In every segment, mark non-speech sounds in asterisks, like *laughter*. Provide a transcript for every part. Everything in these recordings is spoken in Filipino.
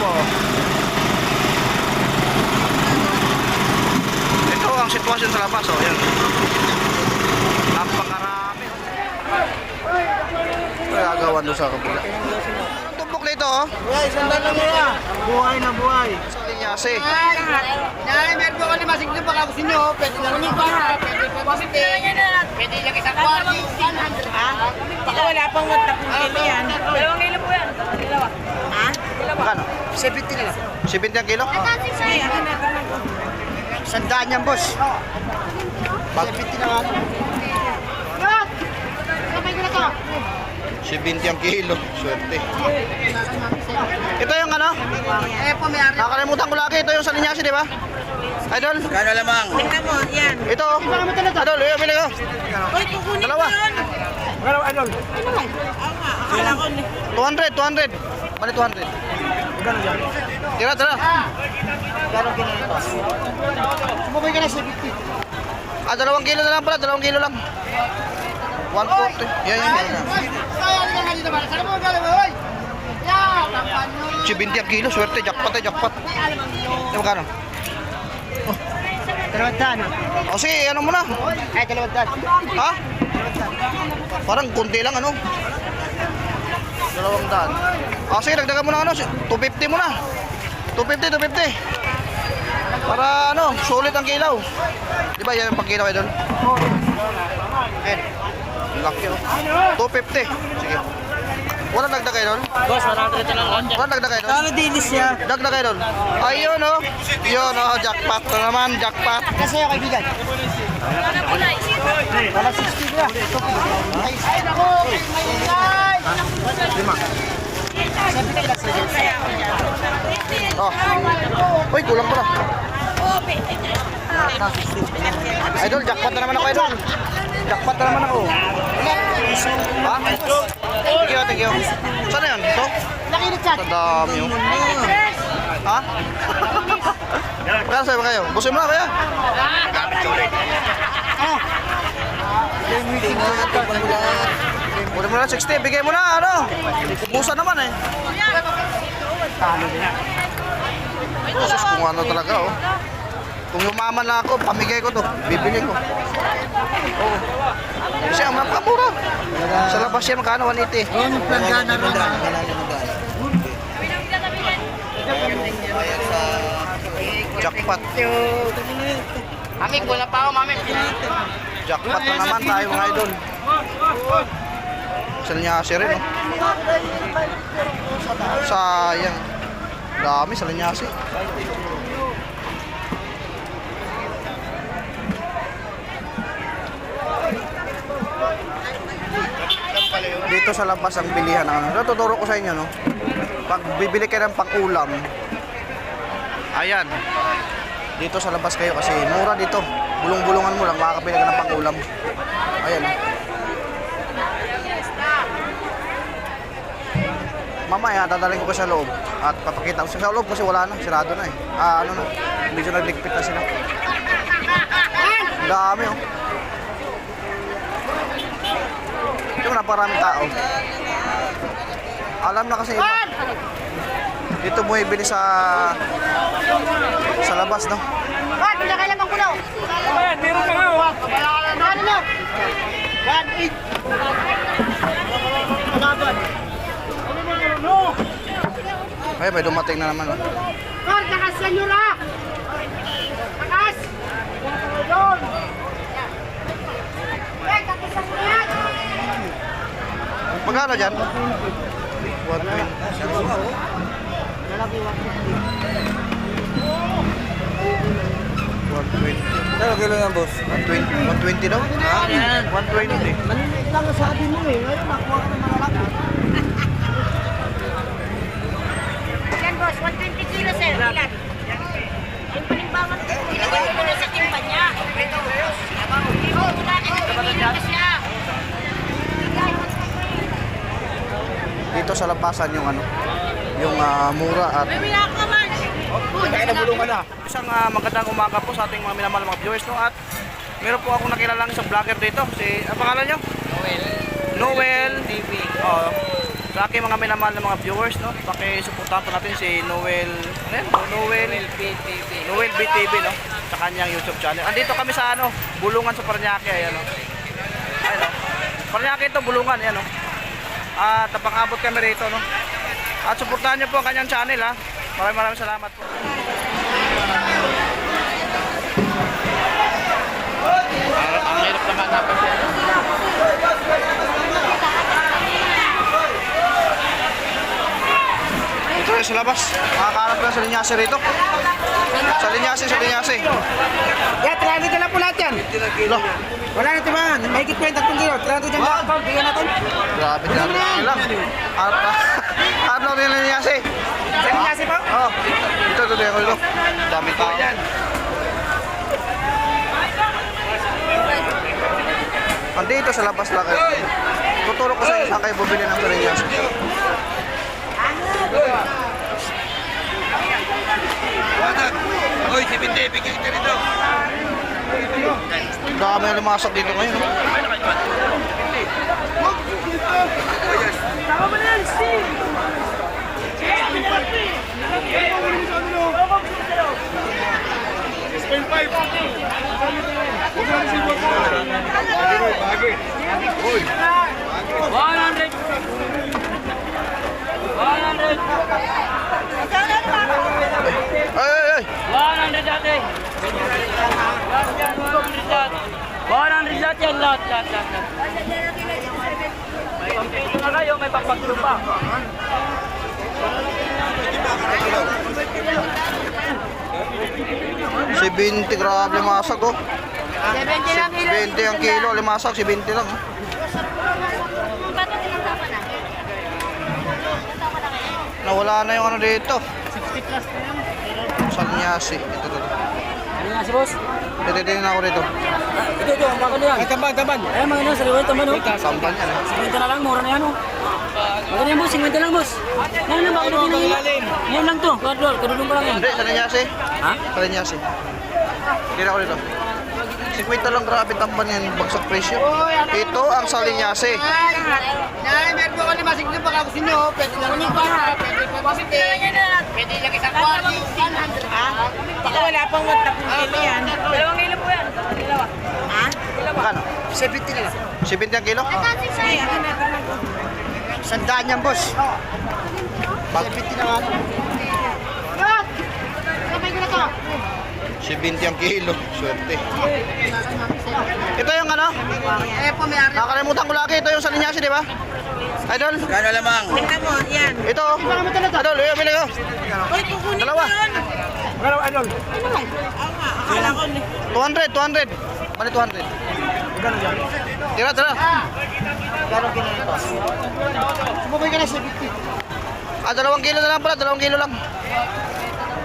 po. Ito ang sitwasyon sa labas, oh. Yan. Napakarami. Ay, agawan doon sa kabila. Tumbok nito, oh. Kuya, isang daan nila. Buhay na buhay. Sa linyase. Nay, meron po kami masig na baka gusto nyo. Pwede na rin pa. Pwede pa ba pwede? Pwede lang isang kwarto. Baka wala pang 1 kilo yan. Dalawang kilo po yan. Dalawa. Ha? Magkano? 70 na lang. 70 ang kilo? Ano na ito na. Isang daan yan, boss. 70 na nga. 70 ang kilo. Swerte. Ito yung ano? Eh, po, may ari. Nakakalimutan ko lagi. Ito yung sa linyase, di ba? Idol? Kano lamang? Tingnan mo, yan. Ito. Idol, yun, bili ko. Uy, kukunin Dalawa. Kano, idol? Oo nga, akala ko. ni- 200, 200. Bali 200. Kano dyan? Tira, tira. Kano kinito? Sumabay ka na 70. Ah, dalawang kilo na lang pala. Dalawang kilo lang. 140. Yan, yan, yan. Nyo. 70 ang kilo. Swerte. Jackpot eh, jackpot. Ito magkano? Dalawang daan. O sige, ano mo na. Ay, dalawang daan. Ha? Parang kunti lang, ano? Dalawang daan. O sige, dagdagan mo na ano. 250 mo na. 250, 250. Para ano, sulit ang kilaw. Di ba yan yung pagkilaw kayo doon? Ayan. Laki oh. 250. Sige. Walang dagdag kayo doon? Boss, 100 na lang. Walang dagdag kayo doon? Kano dinis siya? Dagdag kayo doon? Ayun oh. Yun oh, jackpot na naman, jackpot. Kasi ako kaibigan. Wala 60 na. Ay, ay, nako! May ingay! Lima. Oh. Uy, kulang pala. Idol, jackpot na naman ako, idol. Jackpot na naman ako. Ha? Thank you, thank you. Saan na yan? Ito? Nakinig chat. Sa dami oh. Ha? *laughs* Kaya sa'yo kayo? Busin mo na kaya? Kunin mo na 60, bigay mo na, ano? Ubusan naman eh. Sus, kung ano talaga, oh. Kung yumaman na ako, pamigay ko to. Bibili ko. Oo. Kasi ang mapamura. Labas yan, magkano? 180. Yung planggana rin na. Jackpot. Mami, wala pa ako, mami. Jackpot na naman tayo mga idol. Sa linyase rin, oh. Sayang. Dami sa linyase. Dito sa labas ang bilihan ng ano. Tuturo ko sa inyo, no? Pag bibili kayo ng pang-ulam, ayan. Dito sa labas kayo kasi mura dito. Bulong-bulungan mo lang, makakapili ka ng pang-ulam. Ayan. Mamaya, dadalhin ko pa sa loob. At papakita ko sa loob kasi wala na, sirado na eh. Ah, ano na, medyo nagligpit na sila. Dami oh. Ito naparami tao. Alam na kasi iba. Dito mo ibili sa sa labas, no? What? Wala ka lamang kulo. Ayan, meron pa nga. Wala ka na. Ano na? One, eight. Ay, may dumating na naman. Kar, takas senyora! Takas! Doon! Eh, takas sa yan! Magkano dyan? 120. Lalaki, 120. Pero kilo yan, boss. 120. 120 daw? Ha? 120. Maliliit lang ang sabi mo eh. Ngayon, nakuha ka ng malalaki. Yan, boss. 120 kilo, sir. Ilan? Yung palimbangan, ilagay mo na sa timba niya. Oo, wala ka na pinili ka siya. Dito sa lapasan yung ano, yung ah, mura at. Kaya nabulungan na. Isang ah, magandang umaga po sa ating mga minamahal mga viewers no at meron po akong nakilalang isang vlogger dito. Si ang pangalan niyo? Noel. Noel TV. Oh. Sa aking mga minamahal na mga viewers, no? Pakisuportahan po natin si Noel, ano yan? Noel BTV. Noel BTV, no? Sa kanyang YouTube channel. Andito kami sa ano, Bulungan sa Paranaque, ayan, no? Ayan, no? Paranaque ito, Bulungan, ayan, no? At napakabot kami rito, no? At suportahan niyo po ang kanyang channel, ha? Maraming maraming salamat po. Ang hirap naman dapat. Na sa labas. Makakahanap ka sa linyase rito. Sa linyase, sa linyase. Yeah, 300 na lang po lahat yan. Lo, Wala na tibangan. May higit 20 kilo. 300 dyan lang. Bigyan natin. grabe ka lang. lang. Hanap na. Hanap lang *laughs* rin ang linyase. Sa linyase po? Oh, ito, ito, ito, ito. Dami tao. Andito sa labas lang kayo. Tuturo ko sa inyo saan kayo bumili ng linyase. Hoy, si Binte, bigyan kita rito. Dami ang lumasok dito ngayon. no? Ay, ay, ay. 100 dati. Lahat yan, 100 dati. 100 lahat yan, lahat, lahat, lahat. lahat. May pangpito na kayo, may papaglo pa. Si 20, grabe limasag oh. 70 lang kilo. 20 ang kilo, limasag, si 20 lang. oh. Ba't ilang tama na? Ilang tama na kayo? Nawala na yung ano dito. Sanyasi. Ito, ito, ito. Ano nga si boss? Tititingin ako dito. Ito, ito, ang bago niyan. Ay, tamban, tamban. Ay, mga ina, sariwa ito man, oh. Sampan yan eh. 50 na lang, mura na yan, oh. Bago na yan, boss, 50 lang, boss. Ngayon lang, bago na pinangin. Lang to, kadul, kadulong ko lang yan. Hindi, sa Sanyasi. Ha? Sa Sanyasi. Tira ko dito. 50 lang grabe tamban yan, bagsak presyo. Ito ang salinyasi. Nay, meron ako lima siglo baka gusto nyo. Pwede lang yung para. Pwede po ba pwede? Pwede lang isang kwarto. Ha? Baka wala pang 10 kilo yan. Dalawang kilo po yan. Dalawa. Magkano? 70 na lang. 70 ang kilo? Sandaan yan, boss. Bag 70 na nga. 70 ang kilo. Swerte. Ito yung ano? Eh po, may ari. Nakakalimutan ko lagi. Ito yung salinyasi, di ba? Idol? Kano lamang? Ito. Idol, yun, bili ko. Dalawa. Ano, ano? 200, 200. Bali 200. Tira, tira. Sumabay ka na sa 50. Ah, dalawang kilo na lang pala. Dalawang kilo lang.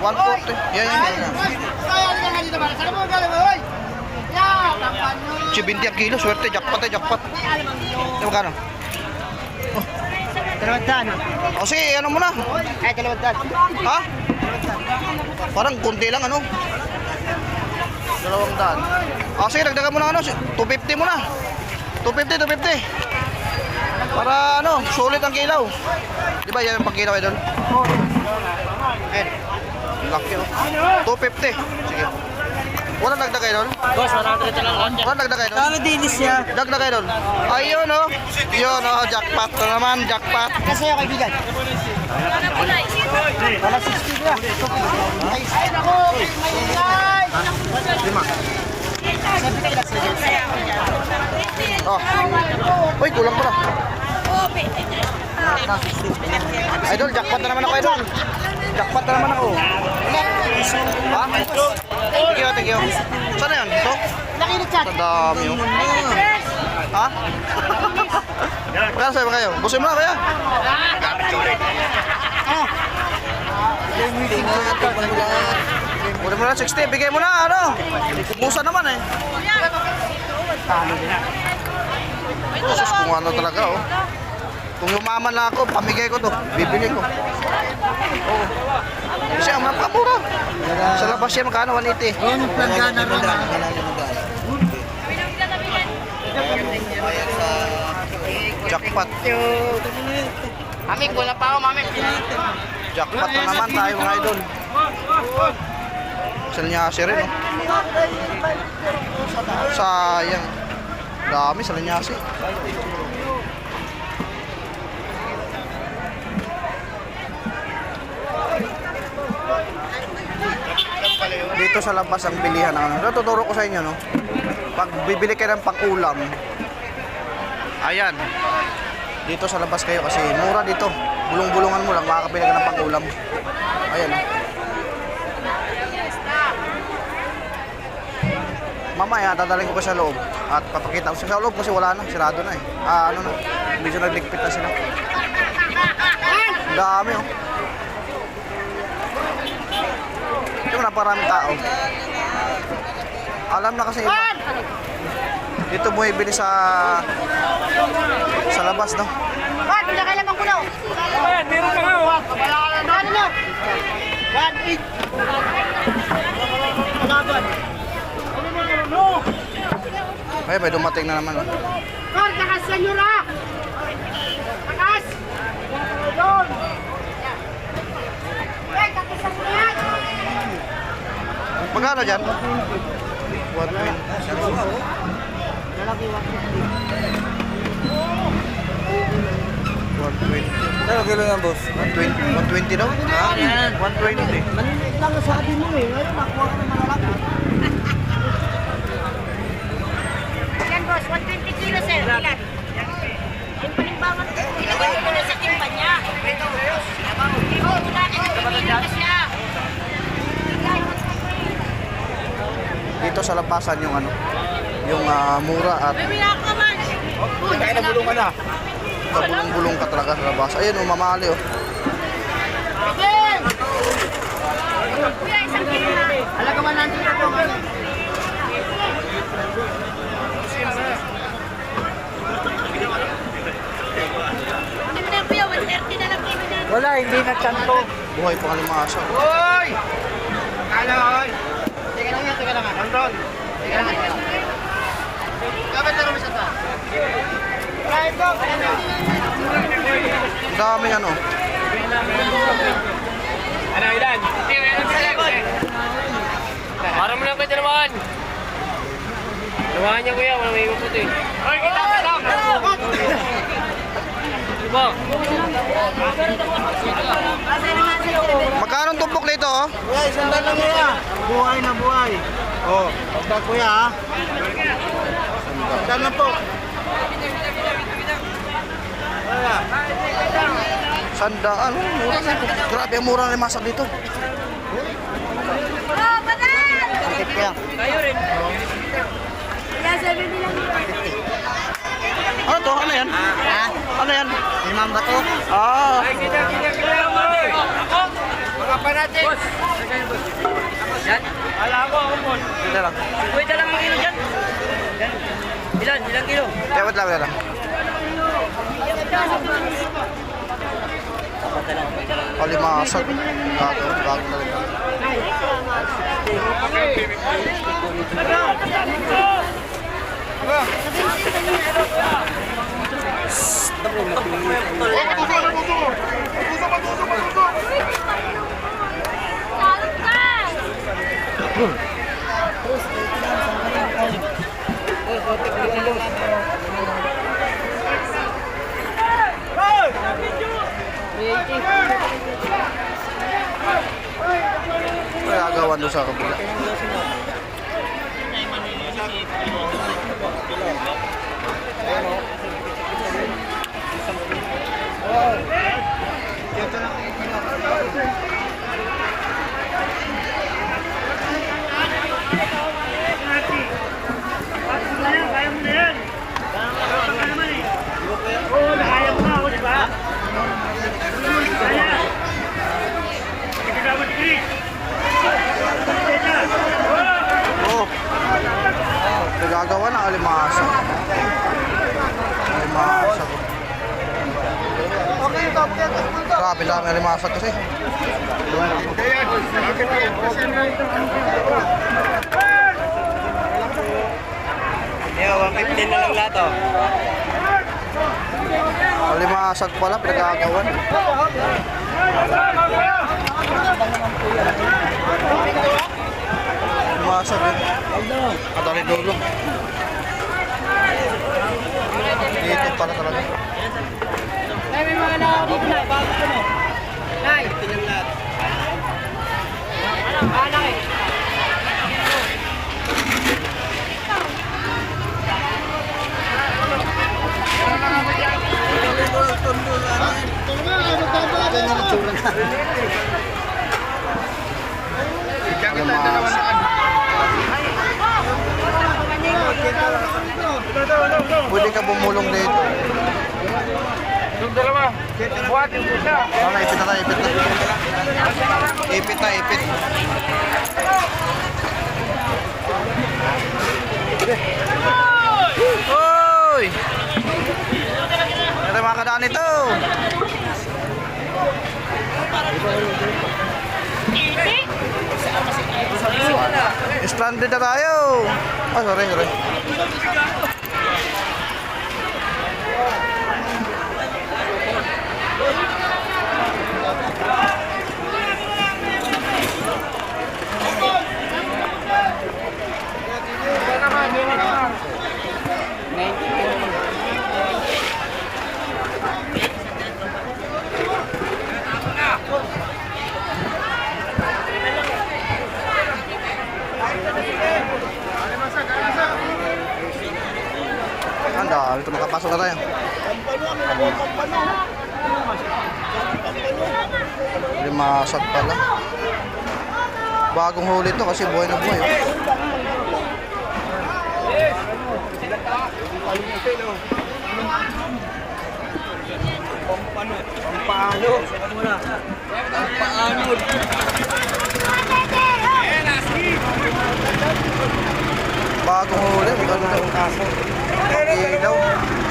140. Yan, yan, yan. 70 ang kilo. Swerte. Jackpot eh, jackpot. Ito magkano? Dalawang daan. O sige, ano mo na. Ay, dalawang daan. Ha? Parang kunti lang, ano? Dalawang daan. O sige, dagdagan mo na ano. 250 mo na. 250, 250. Para ano, sulit ang kilaw. Di ba yan ang pagkilaw eh doon? Laki oh. 250. Sige. Walang dagdagay doon? Boss, 100 na lang lahat yan. Walang dagdagay doon? dinis niya? Dagdagay doon. Ayun oh. Yun oh, jackpot na naman, jackpot. Kasi yung kaibigan. Wala 60 na. Ay, ingay. Lima. Oh. Uy, kulang pa na. Idol, jackpot na naman ako, idol. Jackpot na naman ako. Ha? Thank you, thank you. Saan na yan? Ito? Nakinig. Ang dami oh. Ha? *laughs* Kaya sa'yo ba kayo? Busin mo na kaya? Kunin mo na 60, bigay mo na, ano? Kumusa naman eh. Sus, kung ano talaga, oh. Kung yumaman na ako, pamigay ko to. Bibili ko. Oo. Kasi ang mapamura. Sa labas yan, magkano? 180. Yung planggana ron. Jackpot. Mami, kulang pa ako, mami. Jackpot na naman tayo mga idol. Salinyasi rin, oh. Sayang. Dami salinyasi. Dito sa labas ang bilihan ng ano. Natuturo ko sa inyo, no? Pag bibili kayo ng pang-ulam, ayan. Dito sa labas kayo kasi mura dito. Bulong-bulungan mo lang, makakabili ka ng pang-ulam. Ayan. oh. Mamaya, dadaling ko pa sa loob at papakita ko sa loob kasi wala na, sirado na eh. Ah, ano na, medyo nagligpit na sila. Ang dami oh. Yung naparami tao. Alam na kasi iba. Dito bumibili sa sa labas, no? Bakit? Wala ka lamang kulo. Meron pa nga, oh. Ano nyo? One, eight. Ay, may dumating na naman. Oh. Kor, takas sa nyo ra. Takas. Doon. Eh, takas sa nyo yan. Magkano dyan? One win. One twenty. Ano kilo yan, boss? One twenty. One twenty daw? One twenty. Maliit lang ang sabi mo eh. Ngayon, nakuha ka ng malalaki. Yan, boss. 120 kilos, sir. Ilan? Yung panimbangan ko. Ilagay ko na sa timba niya. Ito, boss. Ikaw, wala ka. Pumili ka siya. Dito sa lapasan yung ano, yung ah, mura at ka man. Kaya nabulong ka na. kabulong-bulong ka talaga sa labas. Ayun, oh, mamali oh. Kuya, isang kilo na. Halaga 100 na po. Ano mo na, kuya? 130 na lang kilo na. Wala, hindi na chanto. Buhay pa nga asa. Hoy! Kala, hoy! Teka lang yan, teka lang. Control. Teka lang. Dapat na naman siya ta. Daming ano. Ano, ilan? Para mo lang kayo dalawahan. Dalawahan niya kuya, walang may puti. Hoy, kita, kita! Diba? Magkano tumpok nito oh? Kuya, isang daan lang kuya. Buhay na buhay. Oh, pagka kuya ha. Isang daan lang po. Sandaan. Mura na. Grabe mura ng masak dito. Oh, banal! Bakit kaya? Kaya sabi nila Ano to? Ano yan? Ha? Ano yan? Limang bato? Ah, Kita, kita, kita lang eh. Ako? Mga panatin. Boss. Yan? Ala ako, ako po. hindi lang. Pwede lang ang kilo dyan. Yan. Ilan? Ilang kilo? Kaya wait lang, wait lang. Palimasag. Bago, bago na rin. Salot ka! Kaya gawan doon sa kabila. Oh. Nagagawa ng alimasa. Alimasa. Okay, ito. Okay, lang ang alimasa kasi. Yeah, 115 na lang lahat oh. Alimasag pala, pinagkagawan. Alimasag eh. Kadali dulo. Dito pala talaga. Ay, may mga nakakaw dito na. Bago ko na. Nay. Ah, laki. Pwede ka bumulong dito. Yung dalawa. Buhat yung pusa. Wala, ipit na tayo, ipit na. Ipit na, ipit. Hoy! Ito mga kadaan ito. Stranded na tayo. Ah, sorry, sorry. Anda, ito makapasok na tayo. Limasag pala. Bagong huli to kasi buhay na buhay. Bagong huli, maganda. Ilaw.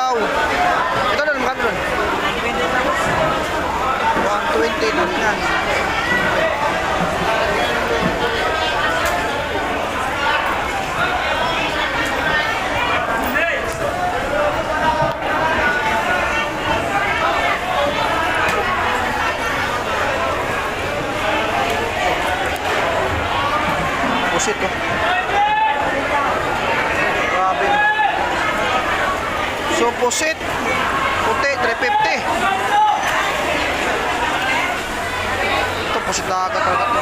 Pangkilaw. Ito doon, magkano doon? 120 doon yan. Pusit ko. Grabe. Suposit. Puti, 350. Ito, pusit na agad talaga.